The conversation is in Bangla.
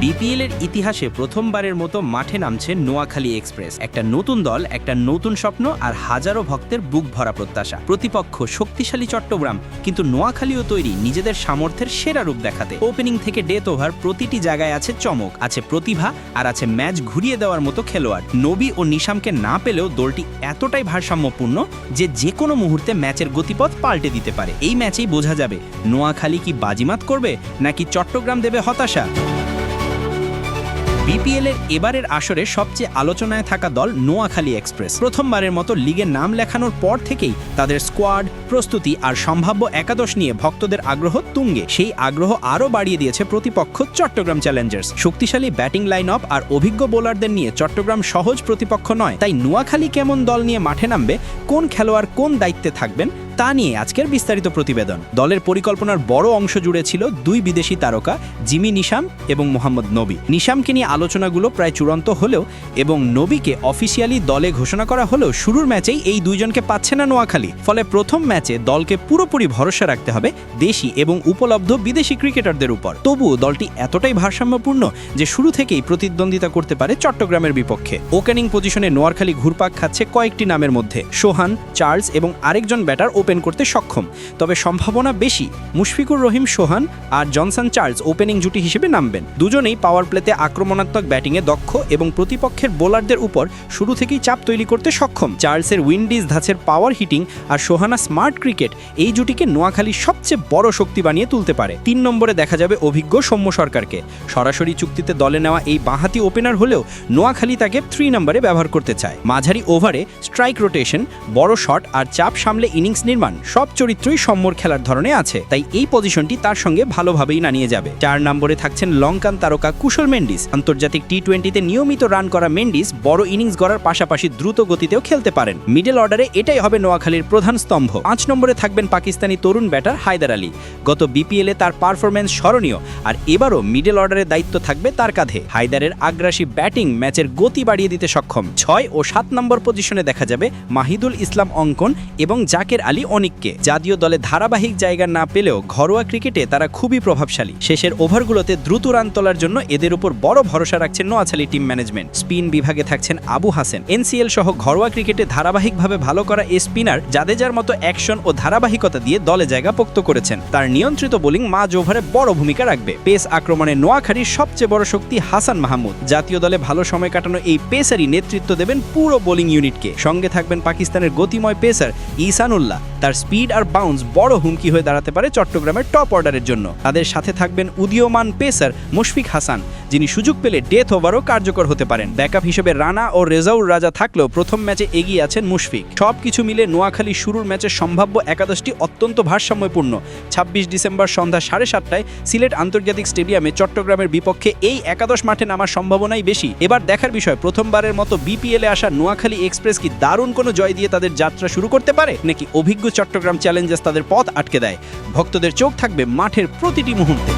বিপিএল এর ইতিহাসে প্রথমবারের মতো মাঠে নামছে নোয়াখালী এক্সপ্রেস। একটা নতুন দল, একটা নতুন স্বপ্ন আর হাজারো ভক্তের বুক ভরা প্রত্যাশা। প্রতিপক্ষ শক্তিশালী চট্টগ্রাম, কিন্তু নোয়াখালীও তৈরি নিজেদের সামর্থ্যের সেরা রূপ দেখাতে। ওপেনিং থেকে ডেথ ওভার প্রতিটি জায়গায় আছে চমক, আছে প্রতিভা আর আছে ম্যাচ ঘুরিয়ে দেওয়ার মতো খেলোয়াড়। নবী ও নিশামকে না পেলেও দলটি এতটাই ভারসাম্যপূর্ণ যে যে কোনো মুহূর্তে ম্যাচের গতিপথ পাল্টে দিতে পারে। এই ম্যাচেই বোঝা যাবে, নোয়াখালী কি বাজিমাত করবে নাকি চট্টগ্রাম দেবে হতাশা? বিপিএল এর এবারের আসরে সবচেয়ে আলোচনায় থাকা দল নোয়াখালী এক্সপ্রেস। প্রথমবারের মতো লিগে নাম লেখানোর পর থেকেই তাদের স্কোয়াড, প্রস্তুতি আর সম্ভাব্য একাদশ নিয়ে ভক্তদের আগ্রহ তুঙ্গে। সেই আগ্রহ আরও বাড়িয়ে দিয়েছে প্রতিপক্ষ চট্টগ্রাম চ্যালেঞ্জার্স। শক্তিশালী ব্যাটিং লাইন আপ আর অভিজ্ঞ বোলারদের নিয়ে চট্টগ্রাম সহজ প্রতিপক্ষ নয়। তাই নোয়াখালী কেমন দল নিয়ে মাঠে নামবে, কোন খেলোয়াড় কোন দায়িত্বে থাকবেন তা নিয়ে আজকের বিস্তারিত প্রতিবেদন। দলের পরিকল্পনার বড় অংশ জুড়ে ছিল দুই বিদেশি তারকা জিমি নিশাম এবং মোহাম্মদ নবী। নিশামকে নিয়ে আলোচনাগুলো প্রায় চূড়ান্ত হলেও এবং নবীকে অফিসিয়ালি দলে ঘোষণা করা হলেও শুরুর ম্যাচেই এই দুইজনকে পাচ্ছে না নোয়াখালী। ফলে প্রথম ম্যাচে দলকে পুরোপুরি ভরসা রাখতে হবে দেশি এবং উপলব্ধ বিদেশি ক্রিকেটারদের উপর। তবুও দলটি এতটাই ভারসাম্যপূর্ণ যে শুরু থেকেই প্রতিদ্বন্দ্বিতা করতে পারে চট্টগ্রামের বিপক্ষে। ওপেনিং পজিশনে নোয়াখালী ঘুরপাক খাচ্ছে কয়েকটি নামের মধ্যে। সোহান, চার্লস এবং আরেকজন ব্যাটার ওপেন করতে সক্ষম। তবে সম্ভাবনা বেশি, মুশফিকুর রহিম সোহান আর জনসন চার্লস ওপেনিং জুটি হিসেবে নামবেন। দুজনেই পাওয়ার প্লেতে আক্রমণাত্মক ব্যাটিংয়ে দক্ষ এবং প্রতিপক্ষের বোলারদের উপর শুরু থেকেই চাপ তৈরি করতে সক্ষম। চার্লসের উইন্ডিজ ধাঁচের পাওয়ার হিটিং আর সোহানা স্মার্ট ক্রিকেট এই জুটিকে নোয়াখালীর সবচেয়ে বড় শক্তি বানিয়ে তুলতে পারে। তিন নম্বরে দেখা যাবে অভিজ্ঞ সৌম্য সরকারকে। সরাসরি চুক্তিতে দলে নেওয়া এই বাঁহাতি ওপেনার হলেও নোয়াখালী তাকে থ্রি নম্বরে ব্যবহার করতে চায়। মাঝারি ওভারে স্ট্রাইক রোটেশন বড় শট আর চাপ সামলে ইনিংস নির্মাণ সব চরিত্রই সম্মর খেলার ধরনে আছে, তাই এই পজিশনটি তার সঙ্গে ভালোভাবেই নানিয়ে যাবে। চার নম্বরে থাকছেন লঙ্কান তারকা কুশল মেন্ডিস। আন্তর্জাতিক টি টোয়েন্টিতে নিয়মিত রান করা মেন্ডিস বড় ইনিংস গড়ার পাশাপাশি দ্রুত গতিতেও খেলতে পারেন। মিডল অর্ডারে এটাই হবে নোয়াখালীর প্রধান স্তম্ভ। পাঁচ নম্বরে থাকবেন পাকিস্তানি তরুণ ব্যাটার হায়দার আলী। গত বিপিএলে তার পারফরমেন্স স্মরণীয়, আর এবারও মিডল অর্ডারের দায়িত্ব থাকবে তার কাঁধে। হায়দারের আগ্রাসী ব্যাটিং ম্যাচের গতি বাড়িয়ে দিতে সক্ষম। ছয় ও সাত নম্বর পজিশনে দেখা যাবে মাহিদুল ইসলাম অঙ্কন এবং জাকের আলী অনিককে। জাতীয় দলে ধারাবাহিক জায়গা না পেলেও ঘরোয়া ক্রিকেটে তারা খুবই প্রভাবশালী। শেষের ওভারগুলোতে দ্রুত রান তোলার জন্য এদের উপর বড় ভরসা রাখছেন নোয়াছালী টিম ম্যানেজমেন্ট। স্পিন বিভাগে থাকছেন আবু হাসেন। এনসিএল সহ ঘরোয়া ক্রিকেটে ধারাবাহিকভাবে ভালো করা এ স্পিনার জাদেজার মতো অ্যাকশন ও ধারাবাহিকতা দিয়ে দলে জায়গা পোক্ত করেছেন। তার নিয়ন্ত্রিত বোলিং মাঝ ওভারে বড় ভূমিকা রাখবে। পেস আক্রমণে নোয়াখালীর সবচেয়ে বড় শক্তি হাসান মাহমুদ। জাতীয় দলে ভালো সময় কাটানো এই পেসারই নেতৃত্ব দেবেন পুরো বোলিং ইউনিটকে। সঙ্গে থাকবেন পাকিস্তানের গতিময় পেসার ইসানুল্লাহ তার স্পিড আর বাউন্স বড় হুমকি হয়ে দাঁড়াতে পারে চট্টগ্রামের টপ অর্ডারের জন্য। তাদের সাথে থাকবেন উদীয়মান পেসার মুশফিক হাসান, যিনি সুযোগ পেলে ডেথ ওভারও কার্যকর হতে পারেন। ব্যাকআপ হিসেবে রানা ও রেজাউর রাজা থাকলেও প্রথম ম্যাচে এগিয়ে আছেন মুশফিক। সবকিছু মিলে নোয়াখালী শুরুর ম্যাচের সম্ভাব্য একাদশটি অত্যন্ত ভারসাম্যপূর্ণ। ছাব্বিশ ডিসেম্বর সন্ধ্যা সাড়ে সাতটায় সিলেট আন্তর্জাতিক স্টেডিয়ামে চট্টগ্রামের বিপক্ষে এই একাদশ মাঠে নামার সম্ভাবনাই বেশি। এবার দেখার বিষয়, প্রথমবারের মতো বিপিএলে আসা নোয়াখালী এক্সপ্রেস কি দারুণ কোনো জয় দিয়ে তাদের যাত্রা শুরু করতে পারে? নাকি অভিজ্ঞ চট্টগ্রাম চ্যালেঞ্জার্স তাদের পথ আটকে দেয়। ভক্তদের চোখ থাকবে মাঠের প্রতিটি মুহূর্তে।